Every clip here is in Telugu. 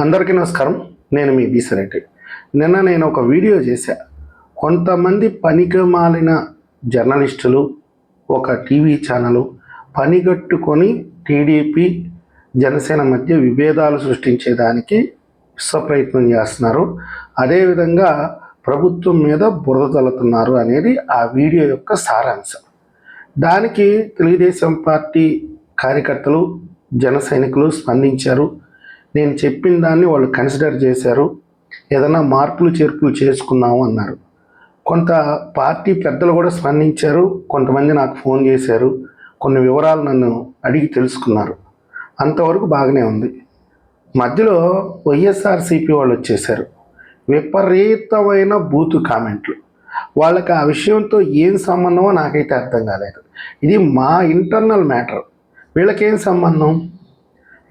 అందరికీ నమస్కారం. నేను మీ బీసరెడ్డి నిన్న నేను ఒక వీడియో చేశా. కొంతమంది పనికి మాలిన జర్నలిస్టులు ఒక టీవీ ఛానల్ పనిగట్టుకొని టీడీపీ జనసేన మధ్య విభేదాలు సృష్టించేదానికి విశ్వప్రయత్నం చేస్తున్నారు. అదేవిధంగా ప్రభుత్వం మీద బురద తల్లుతున్నారు అనేది ఆ వీడియో యొక్క సారాంశం. దానికి తెలుగుదేశం పార్టీ కార్యకర్తలు జన సైనికులు స్పందించారు. నేను చెప్పిన దాన్ని వాళ్ళు కన్సిడర్ చేశారు. ఏదైనా మార్పులు చేర్పులు చేసుకున్నాము అన్నారు. కొంత పార్టీ పెద్దలు కూడా స్పందించారు. కొంతమంది నాకు ఫోన్ చేశారు. కొన్ని వివరాలు నన్ను అడిగి తెలుసుకున్నారు. అంతవరకు బాగానే ఉంది. మధ్యలో వైఎస్ఆర్సీపీ వాళ్ళు వచ్చేసారు విపరీతమైన బూతు కామెంట్లు. వాళ్ళకి ఆ విషయంతో ఏం సంబంధమో నాకైతే అర్థం కాలేదు. ఇది మా ఇంటర్నల్ మ్యాటర్. వీళ్ళకేం సంబంధం?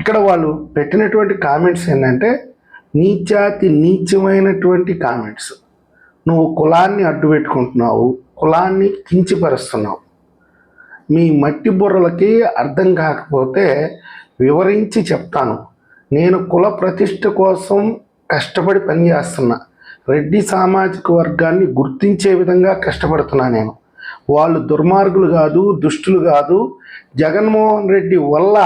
ఇక్కడ వాళ్ళు పెట్టినటువంటి కామెంట్స్ ఏంటంటే నీచాతి నీచమైనటువంటి కామెంట్స్ నువ్వు కులాన్ని అడ్డు పెట్టుకుంటున్నావు కులాన్ని కించిపరుస్తున్నావు. మీ మట్టి బుర్రలకి అర్థం కాకపోతే వివరించి చెప్తాను. నేను కుల ప్రతిష్ట కోసం కష్టపడి పనిచేస్తున్నా రెడ్డి సామాజిక వర్గాన్ని గుర్తించే విధంగా కష్టపడుతున్నా నేను. వాళ్ళు దుర్మార్గులు కాదు దుష్టులు కాదు. జగన్మోహన్ రెడ్డి వల్ల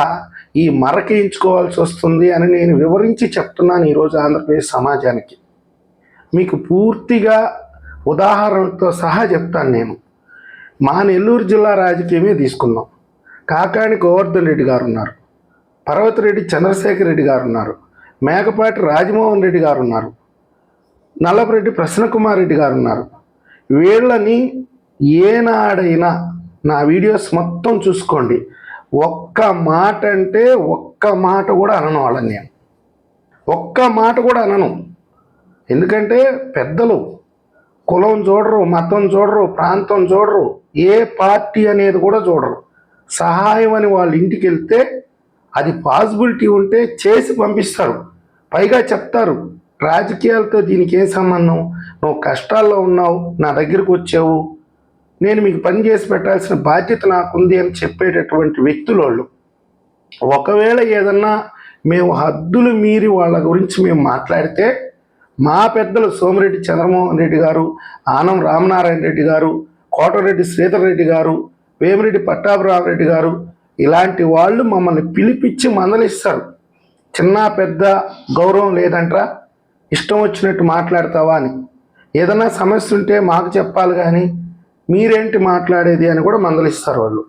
ఈ మరకేయించుకోవాల్సి వస్తుంది అని నేను వివరించి చెప్తున్నాను ఈరోజు ఆంధ్రప్రదేశ్ సమాజానికి. మీకు పూర్తిగా ఉదాహరణతో సహా చెప్తాను నేను. మా నెల్లూరు జిల్లా రాజకీయమే తీసుకుందాం. కాకాని గోవర్ధన్ రెడ్డి గారు ఉన్నారు. పర్వతిరెడ్డి చంద్రశేఖర్ రెడ్డి గారు ఉన్నారు. మేకపాటి రాజమోహన్ రెడ్డి గారు ఉన్నారు. నల్లపరెడ్డి ప్రసన్నకుమార్ రెడ్డి గారు ఉన్నారు. వీళ్ళని ఏనాడైనా నా వీడియోస్ మొత్తం చూసుకోండి. ఒక్క మాట అంటే ఒక్క మాట కూడా అనను వాళ్ళని నేను. ఒక్క మాట కూడా అనను. ఎందుకంటే పెద్దలు కులం చూడరు మతం చూడరు ప్రాంతం చూడరు ఏ పార్టీ అనేది కూడా చూడరు. సహాయం అని వాళ్ళ ఇంటికి వెళ్తే అది పాసిబిలిటీ ఉంటే చేసి పంపిస్తారు. పైగా చెప్తారు రాజకీయాలతో దీనికి ఏం సంబంధం? నువ్వు కష్టాల్లో ఉన్నావు నా దగ్గరకు వచ్చావు నేను మీకు పని చేసి పెట్టాల్సిన బాధ్యత నాకుంది అని చెప్పేటటువంటి వ్యక్తులు వాళ్ళు ఒకవేళ ఏదన్నా మేము హద్దులు మీరి వాళ్ళ గురించి మేము మాట్లాడితే మా పెద్దలు సోమిరెడ్డి చంద్రమోహన్ రెడ్డి గారు ఆనం రామనారాయణ రెడ్డి గారు కోటరెడ్డి శ్రీధర్ రెడ్డి గారు వేమిరెడ్డి పట్టాభిరామరెడ్డి గారు ఇలాంటి వాళ్ళు మమ్మల్ని పిలిపించి మందలిస్తారు. చిన్న పెద్ద గౌరవం లేదంట్రా? ఇష్టం వచ్చినట్టు మాట్లాడతావా అని. ఏదైనా సమస్య ఉంటే మాకు చెప్పాలి కానీ మీరేంటి మాట్లాడేది అని కూడా మందలిస్తారు వాళ్ళు.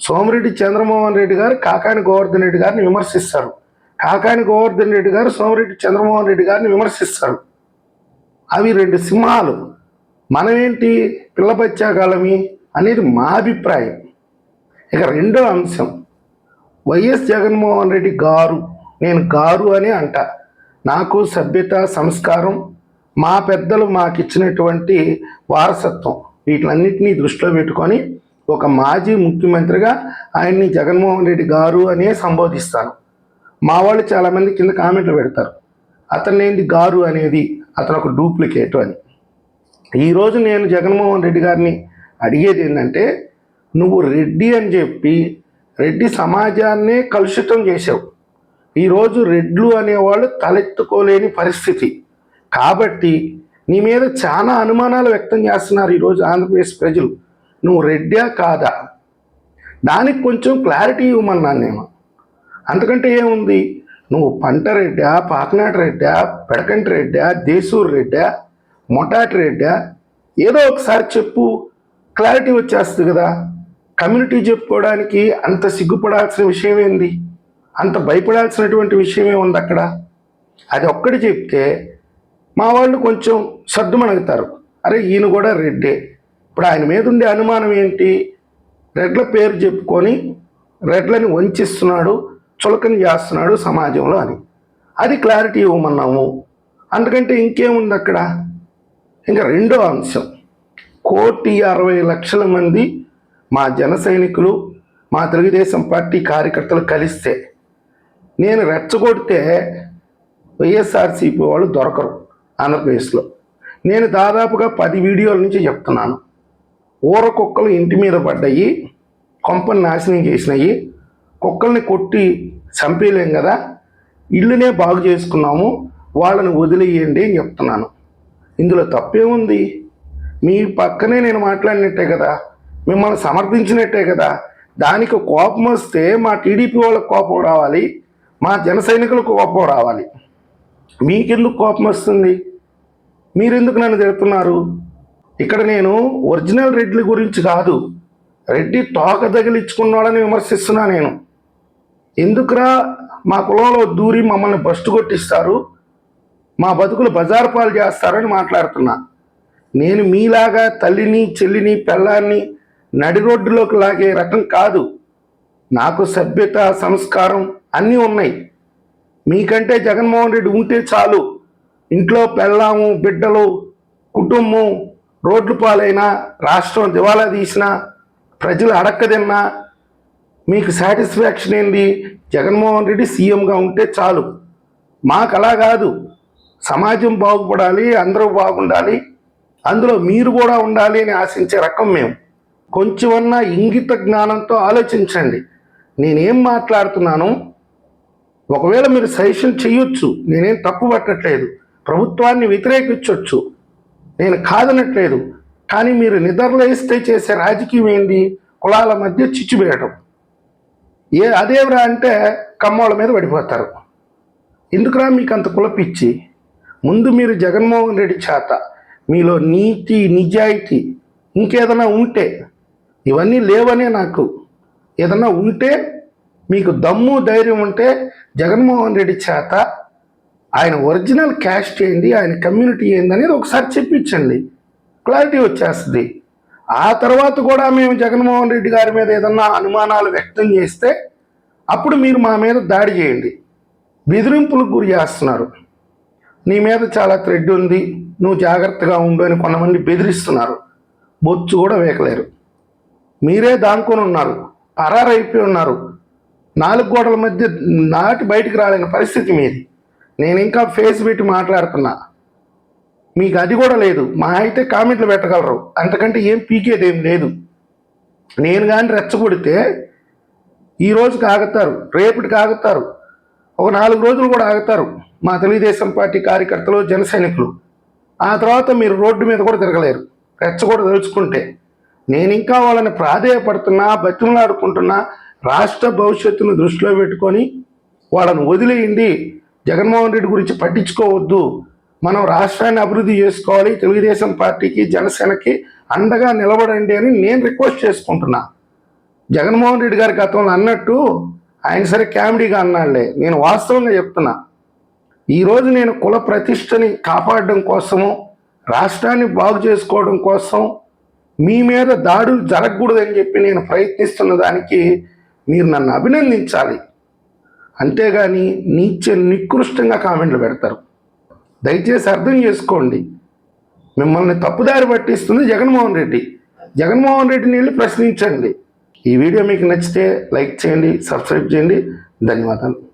సోమిరెడ్డి చంద్రమోహన్ రెడ్డి గారు కాకాని గోవర్ధన్ రెడ్డి గారిని విమర్శిస్తారు. కాకాని గోవర్ధన్ రెడ్డి గారు సోమిరెడ్డి చంద్రమోహన్ రెడ్డి గారిని విమర్శిస్తారు. అవి రెండు సింహాలు. మనమేంటి పిల్లబచ్చాకాలమి అనేది మా అభిప్రాయం. ఇక రెండో అంశం. వైఎస్ జగన్మోహన్ రెడ్డి గారు నేను గారు అని అంట. నాకు సభ్యత సంస్కారం మా పెద్దలు మాకు ఇచ్చినటువంటి వారసత్వం. వీటిలన్నింటినీ దృష్టిలో పెట్టుకొని ఒక మాజీ ముఖ్యమంత్రిగా ఆయన్ని జగన్మోహన్ రెడ్డి గారు అనే సంబోధిస్తాను. మా వాళ్ళు చాలామంది కింద కామెంట్లు పెడతారు. అతను ఏంటి గారు అనేది? అతను ఒక డూప్లికేట్ అని. ఈరోజు నేను జగన్మోహన్ రెడ్డి గారిని అడిగేది ఏంటంటే నువ్వు రెడ్డి అని చెప్పి రెడ్డి సమాజాన్నే కలుషితం చేసావు ఈరోజు రెడ్లు అనేవాళ్ళు తలెత్తుకోలేని పరిస్థితి. కాబట్టి నీ మీద చాలా అనుమానాలు వ్యక్తం చేస్తున్నారు ఈరోజు ఆంధ్రప్రదేశ్ ప్రజలు. నువ్వు రెడ్డా కాదా? దానికి కొంచెం క్లారిటీ ఇవ్వమన్నాను నేను అంతకంటే ఏముంది? నువ్వు పంట రెడ్డా పాకనాటి రెడ్డా పెడకంటి రెడ్డా దేశూరు రెడ్డా మొటాటి రెడ్డా? ఏదో ఒకసారి చెప్పు. క్లారిటీ వచ్చేస్తుంది కదా. కమ్యూనిటీ చెప్పుకోవడానికి అంత సిగ్గుపడాల్సిన విషయం ఏంది? అంత భయపడాల్సినటువంటి విషయమే ఉంది అక్కడ. అది ఒక్కటి చెప్తే మా వాళ్ళు కొంచెం సర్దుమణుగుతారు. అరే ఈయన కూడా రెడ్డే. ఇప్పుడు ఆయన మీద ఉండే అనుమానం ఏంటి? రెడ్ల పేరు చెప్పుకొని రెడ్లని వంచిస్తున్నాడు చులకన చేస్తున్నాడు సమాజంలో అని. అది క్లారిటీ ఇవ్వమన్నాము. అందుకంటే ఇంకేముంది అక్కడ? ఇంకా రెండో అంశం. కోటి అరవై లక్షల మంది మా జన సైనికులు మా తెలుగుదేశం పార్టీ కార్యకర్తలు కలిస్తే నేను రెచ్చగొడితే వైఎస్ఆర్సీపీ వాళ్ళు దొరకరు. ఆంధ్రప్రదేశ్లో నేను దాదాపుగా పది వీడియోల నుంచి చెప్తున్నాను. ఊర కుక్కలు ఇంటి మీద పడ్డాయి కొంపని నాశనం చేసినాయి కుక్కల్ని కొట్టి చంపేయలేం కదా ఇల్లునే బాగు చేసుకున్నాము వాళ్ళని వదిలేయండి అని చెప్తున్నాను. ఇందులో తప్పేముంది మీ పక్కనే నేను మాట్లాడినట్టే కదా మిమ్మల్ని సమర్థించినట్టే కదా దానికి కోపం వస్తే మా టీడీపీ వాళ్ళకి కోపం రావాలి మా జన సైనికులకు కోపం రావాలి. మీకెందుకు కోపం వస్తుంది? మీరెందుకు నన్ను తిడుతున్నారు? ఇక్కడ నేను ఒరిజినల్ రెడ్ల గురించి కాదు రెడ్డి తోక తగిలించుకున్నాడని విమర్శిస్తున్నా నేను. ఎందుకురా మా కులంలో దూరి మమ్మల్ని బస్టు కొట్టిస్తారు? మా బతుకులు బజారు పాలు చేస్తారని మాట్లాడుతున్నా. నేను మీలాగా తల్లిని చెల్లిని పిల్లాన్ని నడి రోడ్డులోకి లాగే రకం కాదు. నాకు సభ్యత సంస్కారం అన్నీ ఉన్నాయి. మీకంటే జగన్మోహన్ రెడ్డి ఉంటే చాలు. ఇంట్లో పెళ్ళాము బిడ్డలు కుటుంబం రోడ్లు పాలైనా రాష్ట్రం దివాలా తీసినా ప్రజలు అడక్కదిన్నా మీకు సాటిస్ఫాక్షన్ ఏంది? జగన్మోహన్ రెడ్డి సీఎంగా ఉంటే చాలు. మాకు అలా కాదు. సమాజం బాగుపడాలి అందరూ బాగుండాలి అందులో మీరు కూడా ఉండాలి అని ఆశించే రకం మేము. కొంచెమన్నా ఇంగిత జ్ఞానంతో ఆలోచించండి. నేనేం మాట్లాడుతున్నాను ఒకవేళ మీరు సజెషన్ చేయొచ్చు. నేనేం తప్పు పట్టట్లేదు. ప్రభుత్వాన్ని వ్యతిరేకించవచ్చు నేను కాదనట్లేదు. కానీ మీరు నిద్రలేస్తే చేసే రాజకీయం ఏంది? కులాల మధ్య చిచ్చుబేయడం ఏ అదేవరా అంటే కమ్మోళ్ళ మీద పడిపోతారు. ఎందుకురా మీకు అంత కులపిచ్చి ముందు మీరు జగన్మోహన్ రెడ్డి చేత మీలో నీతి నిజాయితీ ఇంకేదైనా ఉంటే ఇవన్నీ లేవనే నాకు. ఏదన్నా ఉంటే మీకు దమ్ము ధైర్యం ఉంటే జగన్మోహన్ రెడ్డి చేత ఆయన ఒరిజినల్ క్యాస్ట్ ఏంటి ఆయన కమ్యూనిటీ ఏంది అనేది ఒకసారి చెప్పించండి. క్లారిటీ వచ్చేస్తుంది. ఆ తర్వాత కూడా మేము జగన్మోహన్ రెడ్డి గారి మీద ఏదన్నా అనుమానాలు వ్యక్తం చేస్తే అప్పుడు మీరు మా మీద దాడి చేయండి. బెదిరింపులకు గురి చేస్తున్నారు. నీ మీద చాలా థ్రెడ్ ఉంది నువ్వు జాగ్రత్తగా ఉండు అని కొంతమంది బెదిరిస్తున్నారు. బొచ్చు కూడా వేయకలేరు మీరే దానుకొని ఉన్నారు పరారైపోయి ఉన్నారు. నాలుగు గోడల మధ్య నాటి బయటికి రాలేని పరిస్థితి మీది. నేను ఇంకా ఫేస్ పెట్టి మాట్లాడుతున్నా. మీకు అది కూడా లేదు. మా అయితే కామెంట్లు పెట్టగలరు. అంతకంటే ఏం పీకేది ఏం లేదు. నేను కానీ రెచ్చగొడితే ఈ రోజుకి ఆగుతారు. రేపటికి ఆగుతారు. ఒక నాలుగు రోజులు కూడా ఆగుతారు. మా తెలుగుదేశం పార్టీ కార్యకర్తలు జన సైనికులు. ఆ తర్వాత మీరు రోడ్డు మీద కూడా తిరగలేరు. రెచ్చ కూడా తెలుసుకుంటే నేను ఇంకా వాళ్ళని ప్రాధేయపడుతున్నా బతిమలాడుకుంటున్నా రాష్ట్ర భవిష్యత్తును దృష్టిలో పెట్టుకొని వాళ్ళని వదిలేయండి. జగన్మోహన్ రెడ్డి గురించి పట్టించుకోవద్దు. మనం రాష్ట్రాన్ని అభివృద్ధి చేసుకోవాలి తెలుగుదేశం పార్టీకి జనసేనకి అండగా నిలబడండి అని నేను రిక్వెస్ట్ చేసుకుంటున్నా. జగన్మోహన్ రెడ్డి గారి గతంలో అన్నట్టు ఆయన సరే కామెడీగా అన్నాళ్ళే. నేను వాస్తవంగా చెప్తున్నా. ఈరోజు నేను కుల ప్రతిష్టని కాపాడడం కోసము రాష్ట్రాన్ని బాగు చేసుకోవడం కోసం మీ మీద దాడులు జరగకూడదని చెప్పి నేను ప్రయత్నిస్తున్న దానికి మీరు నన్ను అభినందించాలి. అంతేగాని నీచ నికృష్టంగా కామెంట్లు పెడతారు. దయచేసి అర్థం చేసుకోండి. మిమ్మల్ని తప్పుదారి పట్టిస్తుంది జగన్మోహన్ రెడ్డి. జగన్మోహన్ రెడ్డిని వెళ్ళి ప్రశ్నించండి. ఈ వీడియో మీకు నచ్చితే లైక్ చేయండి సబ్స్క్రైబ్ చేయండి. ధన్యవాదాలు.